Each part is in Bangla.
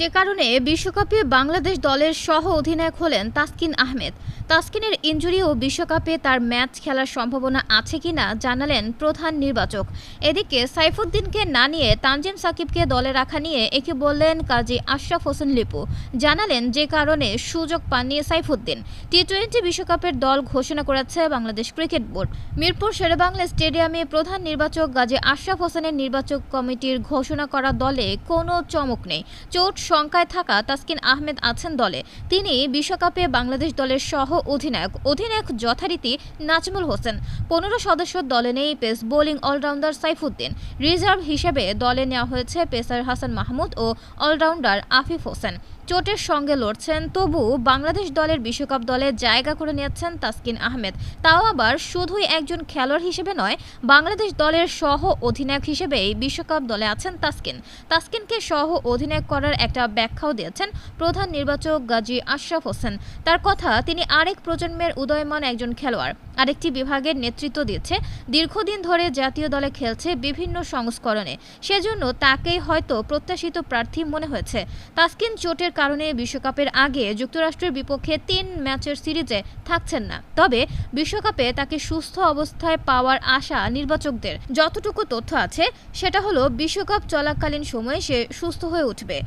যে কারণে বিশ্বকাপে বাংলাদেশ দলের সহ অধিনায়ক হলেন তাসকিন আহমেদ। তাসকিনের ইনজুরি ও বিশ্বকাপে তার ম্যাচ খেলার সম্ভাবনা আছে কিনা জানালেন প্রধান নির্বাচক। এদিকে সাইফুদ্দিনকে না নিয়ে তানজিম সাকিবকে দলে রাখা নিয়ে একে বললেন কাজী আশরাফ হোসেন লিপু। জানালেন যে কারণে সুযোগ পাননি সাইফুদ্দিন। টি টোয়েন্টি বিশ্বকাপের দল ঘোষণা করেছে বাংলাদেশ ক্রিকেট বোর্ড। মিরপুর শেরেবাংলা স্টেডিয়ামে প্রধান নির্বাচক গাজী আশরাফ হোসেনের নির্বাচক কমিটির ঘোষণা করা দলে কোনো চমক নেই। চোট শঙ্কায় থাকা তাসকিন আহমেদ আছেন দলে। তিনি বিশ্বকাপে বাংলাদেশ দলের সহ অধিনায়ক। অধিনায়ক যথারীতি নাজমুল হোসেন। পনেরো সদস্য দলে নেই pace bowling allrounder Saifuddin. Reserve হিসেবে দলে নেওয়া হয়েছে পেসার হাসান মাহমুদ ও অলরাউন্ডার আফিফ হোসেন। চোটের সঙ্গে লড়ছেন, তবু বাংলাদেশ দলের বিশ্বকাপ দলে জায়গা করে নিয়েছেন তাসকিন আহমেদ। তাও আবার শুধুই একজন খেলোয়াড় হিসেবে নয়, বাংলাদেশ দলের সহ অধিনায়ক হিসেবেই বিশ্বকাপ দলে আছেন তাসকিন। তাসকিনকে সহ অধিনায়ক করার একটা ব্যাখ্যাও দিয়েছেন প্রধান নির্বাচক গাজী আশরাফ হোসেন। তার কথা, তিনি আরেক প্রজন্মের উদয়মান একজন খেলোয়াড়। আরেকটি বিভাগের নেতৃত্ব দিচ্ছে দীর্ঘদিন ধরে জাতীয় দলে খেলছে বিভিন্ন সংস্করণে। সেজন্য তাকেই হয়তো প্রত্যাশিত প্রার্থী মনে হয়েছে। তাসকিন চোটের কারণে বিশ্বকাপের আগে যুক্তরাষ্ট্রের বিপক্ষে তিন ম্যাচের সিরিজে থাকছেন না। তবে বিশ্বকাপে তাকে সুস্থ অবস্থায় পাওয়ার আশা নির্বাচকদের। যতটুকু তথ্য আছে, সেটা হলো বিশ্বকাপ চলাকালীন সময়ে সে সুস্থ হয়ে উঠবে।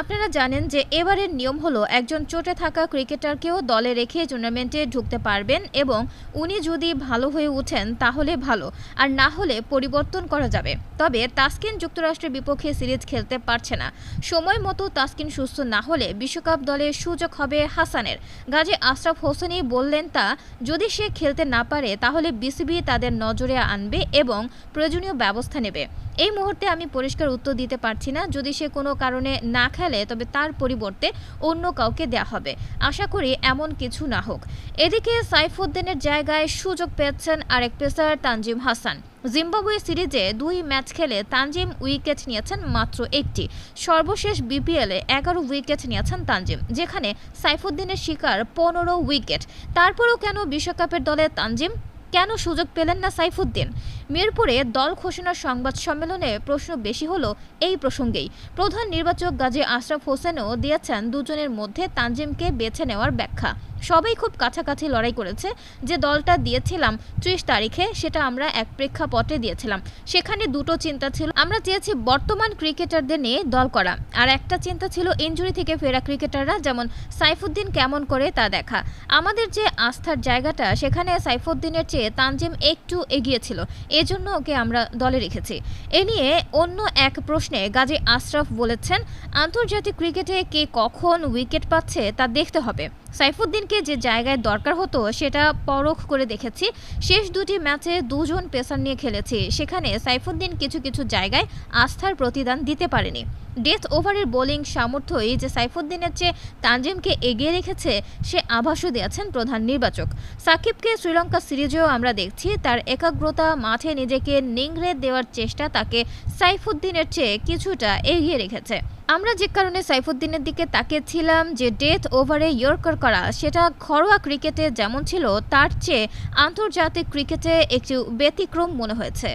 আপনারা জানেন যে এবারের নিয়ম হলো একজন চোটে থাকা ক্রিকেটারকেও দলে রেখে টুর্নামেন্টে ঢুকতে পারবেন এবং উনি যদি ভালো হয়ে ওঠেন তাহলে ভালো, আর না হলে পরিবর্তন করা যাবে। তবে তাসকিন যুক্তরাষ্ট্রের বিপক্ষে সিরিজ খেলতে পারছে না। সময় মতো তাসকিন সুস্থ না হলে বিশ্বকাপ দলে সুযোগ হবে হাসানের। গাজী আশরাফ হোসেনই বললেন তা, যদি সে খেলতে না পারে, তাহলে বিসিবি তাদের নজরে আনবে এবং প্রয়োজনীয় ব্যবস্থা নেবে। এই মুহূর্তে আমি পরিষ্কার উত্তর দিতে পারছি না। যদি সে কোনো কারণে না খেলে, তবে তার পরিবর্তে অন্য কাউকে দেয়া হবে। আশা করি এমন কিছু না হোক। এদিকে সাইফুদ্দিনের জায়গায় সুযোগ পেয়েছেন আরেক পেসার তানজিম হাসান। জিম্বাবুয়ে সিরিজে দুই ম্যাচ খেলে তানজিম উইকেট নিয়েছেন মাত্র একটি। সর্বশেষ বিপিএলে এগারো উইকেট নিয়েছেন তানজিম, যেখানে সাইফুদ্দিনের শিকার পনেরো উইকেট। তারপরেও কেন বিশ্বকাপের দলে তানজিম কেন সুযোগ পেলেন না সাইফুদ্দিন? মিরপুরে দল ঘোষণার সংবাদ সম্মেলনে প্রশ্ন বেশি হলো এই প্রসঙ্গেই। প্রধান নির্বাচক গাজী আশরাফ হোসেনও দিয়েছেন দুজনের মধ্যে তানজিমকে বেছে নেওয়ার ব্যাখ্যা। সবাই খুব কাছাকাছি লড়াই করেছে। যে দলটা দিয়েছিলাম ত্রিশ তারিখে, সেটা আমরা এক প্রেক্ষাপটে দিয়েছিলাম। সেখানে দুটো চিন্তা ছিল। আমরা চেয়েছি বর্তমান ক্রিকেটারদের নিয়ে দল করা। আর একটা চিন্তা ছিল ইনজুরি থেকে ফেরা ক্রিকেটাররা, যেমন সাইফুদ্দিন কেমন করে তা দেখা। আমাদের যে আস্থার জায়গাটা, সেখানে সাইফুদ্দিনের চেয়ে তানজিম একটু এগিয়ে ছিল। এজন্য ওকে আমরা দলে রেখেছি। এ নিয়ে অন্য এক প্রশ্নে গাজী আশরাফ বলেছেন, আন্তর্জাতিক ক্রিকেটে কে কখন উইকেট পাচ্ছে তা দেখতে হবে। সাইফুদ্দিনকে যে জায়গায় দরকার হতো, সেটা পরখ করে দেখেছি। শেষ দুটি ম্যাচে দুজন পেসার নিয়ে খেলেছি। সেখানে সাইফুদ্দিন কিছু কিছু জায়গায় আস্থার প্রতিদান দিতে পারেনি। ডেথ ওভারের বোলিং সামর্থ্যই যে সাইফুদ্দিনের চেয়ে তানজিমকে এগিয়ে রেখেছে, সে আভাসও দিয়েছেন প্রধান নির্বাচক। সাকিবকে শ্রীলঙ্কা সিরিজেও আমরা দেখছি, তার একাগ্রতা মাঠে নিজেকে নিংড়ে দেওয়ার চেষ্টা তাকে সাইফুদ্দিনের চেয়ে কিছুটা এগিয়ে রেখেছে। আমরা যে কারণে সাইফুদ্দিনের দিকে তাকিয়েছিলাম যে ডেথ ওভারে ইয়র্কার করা, সেটা ঘরোয়া ক্রিকেটে যেমন ছিল, তার চেয়ে আন্তর্জাতিক ক্রিকেটে একটি ব্যতিক্রম মনে হয়েছে।